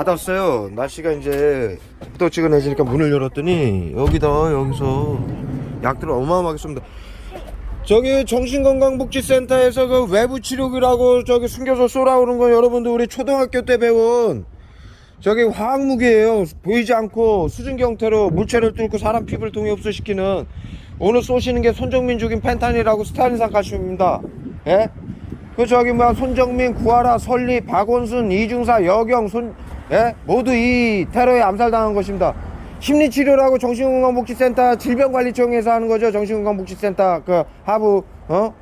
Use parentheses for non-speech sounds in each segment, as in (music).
닫았어요. 날씨가 이제 후덥지근해지니까 문을 열었더니 여기다 여기서 약들을 어마어마하게 씁니다. 저기 정신건강복지센터에서 그 외부 치료기라고 저기 숨겨서 쏘라오는 건 여러분들 우리 초등학교 때 배운 저기 화학무기예요. 보이지 않고 수증기 형태로 물체를 뚫고 사람 피부를 통해 흡수시키는 오늘 쏘시는 게 손정민 죽인 펜탄이라고 스타일상 칼슘입니다. 예? 그 저기 뭐 손정민, 구하라, 설리, 박원순, 이중사, 여경, 손 예? 모두 이 테러에 암살당한 것입니다. 심리치료라고 정신건강복지센터 질병관리청에서 하는 거죠. 정신건강복지센터 그 하부 어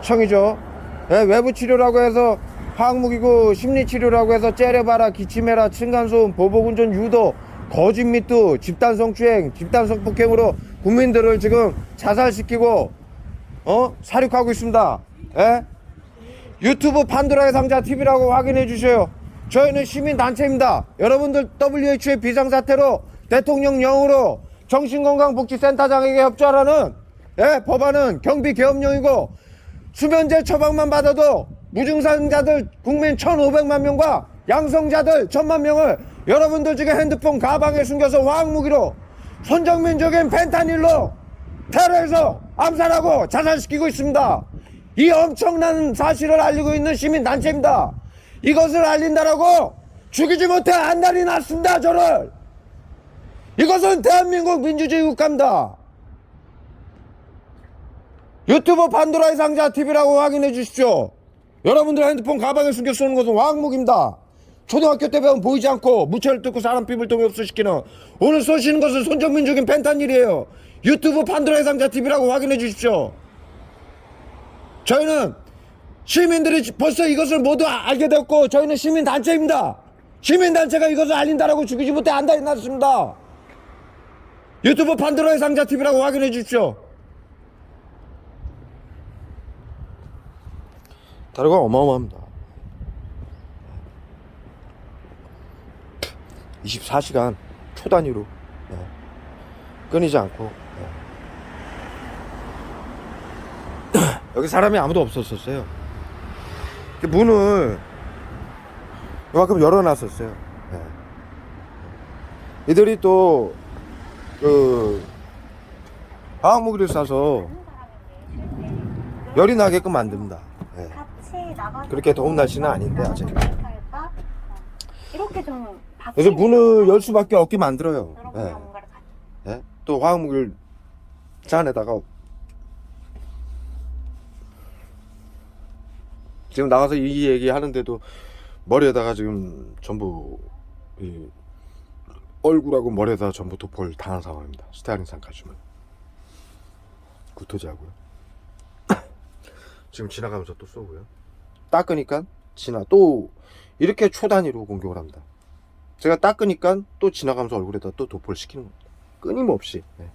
청이죠. 예, 외부 치료라고 해서 화학무기고 심리치료라고 해서 째려봐라, 기침해라, 층간소음, 보복운전, 유도, 거짓 미투, 집단 성추행, 집단 성폭행으로 국민들을 지금 자살시키고 어 사륙하고 있습니다. 예? 유튜브 판도라의 상자 TV라고 확인해 주셔요. 저희는 시민 단체입니다. 여러분들 WHO의 비상사태로 대통령령으로 정신건강복지센터장에게 협조하라는 예, 법안은 경비 개업령이고 수면제 처방만 받아도 무증상자들 국민 1,500만 명과 양성자들 1,000만 명을 여러분들 지금 핸드폰 가방에 숨겨서 화학무기로 손정민적인 펜타닐로 테러해서 암살하고 자살시키고 있습니다. 이 엄청난 사실을 알리고 있는 시민단체입니다. 이것을 알린다라고 죽이지 못해 안달이 났습니다, 저를. 이것은 대한민국 민주주의 국가입니다. 유튜브 판도라의 상자 TV라고 확인해 주십시오. 여러분들 핸드폰 가방에 숨겨 쏘는 것은 왕무기입니다. 초등학교 때 배운 보이지 않고 무채를 뜯고 사람 피부를 통해 흡수시키는 오늘 쏘시는 것은 손정민 죽인 펜탄일이에요. 유튜브 판도라의 상자 TV라고 확인해 주십시오. 저희는 시민들이 벌써 이것을 모두 아- 알게 됐고 저희는 시민단체입니다. 시민단체가 이것을 알린다라고 죽이지 못해 안달이 났습니다. 유튜브 판도라의 상자 TV라고 확인해 주십시오. 다르가 어마어마합니다. 24시간 초단위로 예. 끊이지 않고 예. (clears throat) 여기 사람이 아무도 없었었어요. 그 문을 이만큼 열어놨었어요. 예. 이들이 또그 화학무기를 쏴서 열이 나게끔 만듭니다. 나가서 그렇게 더운 날씨는 아닌데 아직. 이렇게 좀 그래서 문을 열 수밖에 없게 만들어요. 같이 예? 또 화학무기를 차 안에다가 지금 나가서 이 얘기 하는데도 머리에다가 지금 전부 이 얼굴하고 머리에다 전부 도포를 당한 상황입니다. 스타일링상 가지면 구토지하고요. 지금 지나가면서 또 쏘고요. 닦으니까 지나 또 이렇게 초단위로 공격을 합니다. 제가 닦으니까 또 지나가면서 얼굴에다 또 도포를 시키는 겁니다. 끊임없이. 예.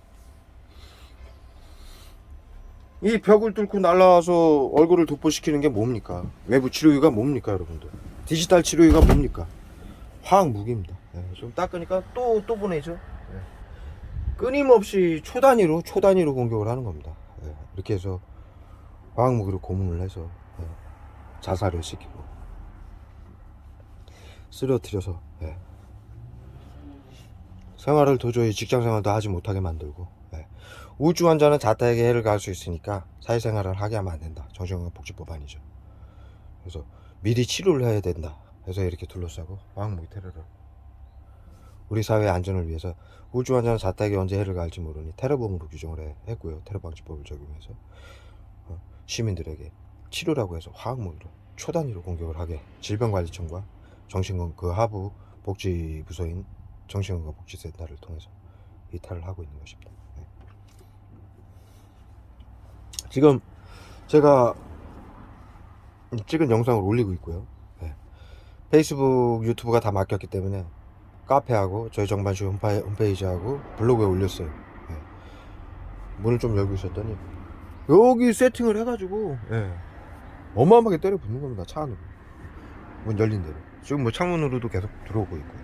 이 벽을 뚫고 날라와서 얼굴을 도포시키는 게 뭡니까? 외부 치료기가 뭡니까, 여러분들? 디지털 치료기가 뭡니까? 화학 무기입니다. 예, 좀 닦으니까 또, 또 보내죠. 예. 끊임없이 초단위로, 초단위로 공격을 하는 겁니다. 예, 이렇게 해서 화학 무기로 고문을 해서 예, 자살을 시키고 쓰러뜨려서 예. 생활을 도저히 직장 생활도 하지 못하게 만들고 예. 우울증 환자는 자택에 해를 가할 수 있으니까 사회생활을 하게 하면 안 된다. 정신건강복지법안이죠. 그래서 미리 치료를 해야 된다. 해서 이렇게 둘러싸고 화학무기 테러를 우리 사회의 안전을 위해서 우울증 환자는 자택에 언제 해를 가할지 모르니 테러범으로 규정을 해- 했고요. 테러방지법을 적용해서 어, 시민들에게 치료라고 해서 화학무기로 초단위로 공격을 하게 질병관리청과 정신건 그 하부 복지부서인 정신건강복지센터를 통해서 이탈을 하고 있는 것입니다. 네. 지금 제가 찍은 영상을 올리고 있고요. 네. 페이스북, 유튜브가 다 맡겼기 때문에 카페하고 저희 정반시 홈페- 홈페이지하고 블로그에 올렸어요. 네. 문을 좀 열고 있었더니 여기 세팅을 해가지고 예. 어마어마하게 때려 붙는 겁니다 차 안으로 문 열린 대로 지금 뭐 창문으로도 계속 들어오고 있고요.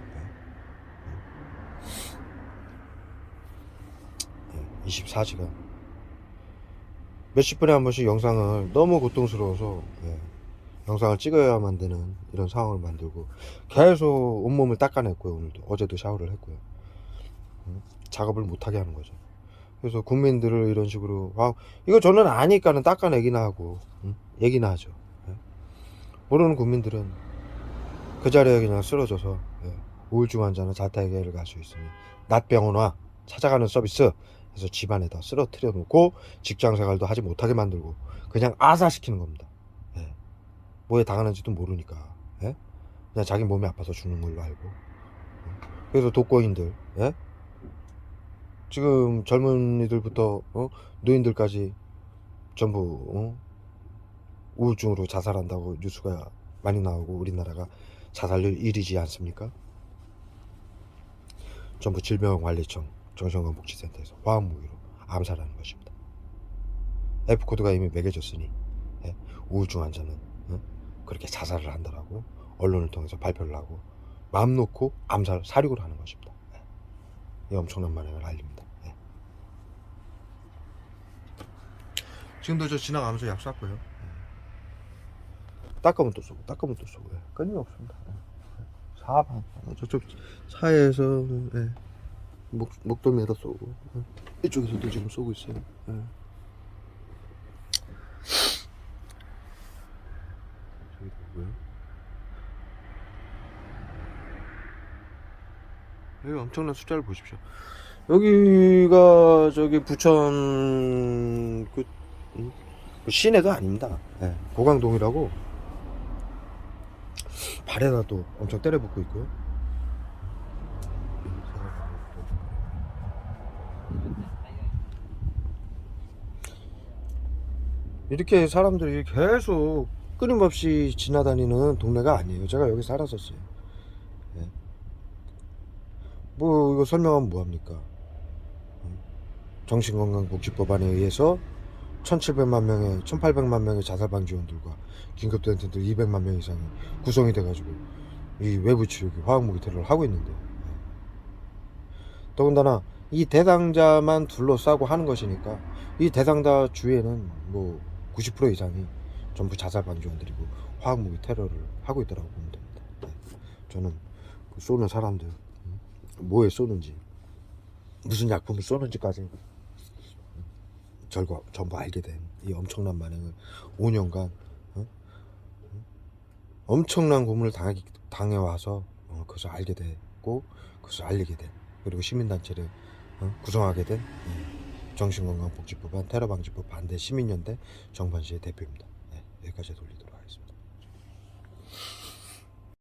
예. 24시간. 몇십 분에 한 번씩 영상을 너무 고통스러워서 예. 영상을 찍어야만 되는 이런 상황을 만들고 계속 온몸을 닦아냈고요 오늘도 어제도 샤워를 했고요 음, 작업을 못하게 하는 거죠 그래서 국민들을 이런 식으로 아, 이거 저는 아니까는 닦아내기나 하고 음, 얘기나 하죠 예. 모르는 국민들은 그 자리에 그냥 쓰러져서 예, 우울증 환자는 자택에를 갈 수 있으니 낮병원 와 찾아가는 서비스 해서 집안에다 쓰러뜨려 놓고 직장 생활도 하지 못하게 만들고 그냥 아사시키는 겁니다. 예. 뭐에 당하는지도 모르니까 예? 그냥 자기 몸이 아파서 죽는 걸로 알고 예. 그래서 독거인들 예? 지금 젊은이들부터 어? 노인들까지 전부 어? 우울증으로 자살한다고 뉴스가 많이 나오고 우리나라가 자살률 1위지 않습니까? 전부 질병관리청 정신건강복지센터에서 화학 무기로 암살하는 것입니다. F코드가 이미 매겨졌으니 예, 우울증 환자는 어? 그렇게 자살을 한다라고 언론을 통해서 발표를 하고 마음 놓고 암살 사륙을 하는 것입니다. 예. 이 엄청난 만행을 알립니다. 예. 지금도 저 지나가면서 약 쐈고요. 예. 닦으면 또 쏘고 닦으면 또 쏘고 예. 끊임없습니다. 예. 사방 어, 저쪽 차에서 예. 목, 목도매다 쏘고 예. 이쪽에서도 지금 쏘고 있어요. 예. 저기 누구야? 여기 엄청난 숫자를 보십시오. 여기가 저기 부천 그, 음, 그 시내도 아닙니다. 예, 고강동이라고 발에다도 엄청 때려붙고 있고요. 이렇게 사람들이 계속 끊임없이 지나다니는 동네가 아니에요. 제가 여기 살았었어요. 예. 뭐 이거 설명하면 뭐합니까? 음. 정신건강복지법 안에 의해서 1700만 명의 1800만 명의 자살방 지원들과 긴급대응팀들 200만 명 이상이 구성이 돼가지고 이 외부 치료기 화학무기 테러를 하고 있는데 예. 더군다나 이 대상자만 둘러싸고 하는 것이니까 이 대상자 주위에는 뭐 90% 이상이 전부 자살방 지원들이고 화학무기 테러를 하고 있다고 보면 됩니다. 네. 저는 그 쏘는 사람들 음, 뭐에 쏘는지 무슨 약품을 쏘는지까지 결과 전부 알게 된 이 엄청난 만행을 5년간 어? 엄청난 고문을 당하기, 당해 와서 어, 그것을 알게 됐고 그것을 알리게 된 그리고 시민단체를 어, 구성하게 된 예, 정신건강복지법안 테러방지법 반대 시민연대 정반시의 대표입니다. 네, 여기까지 돌리도록.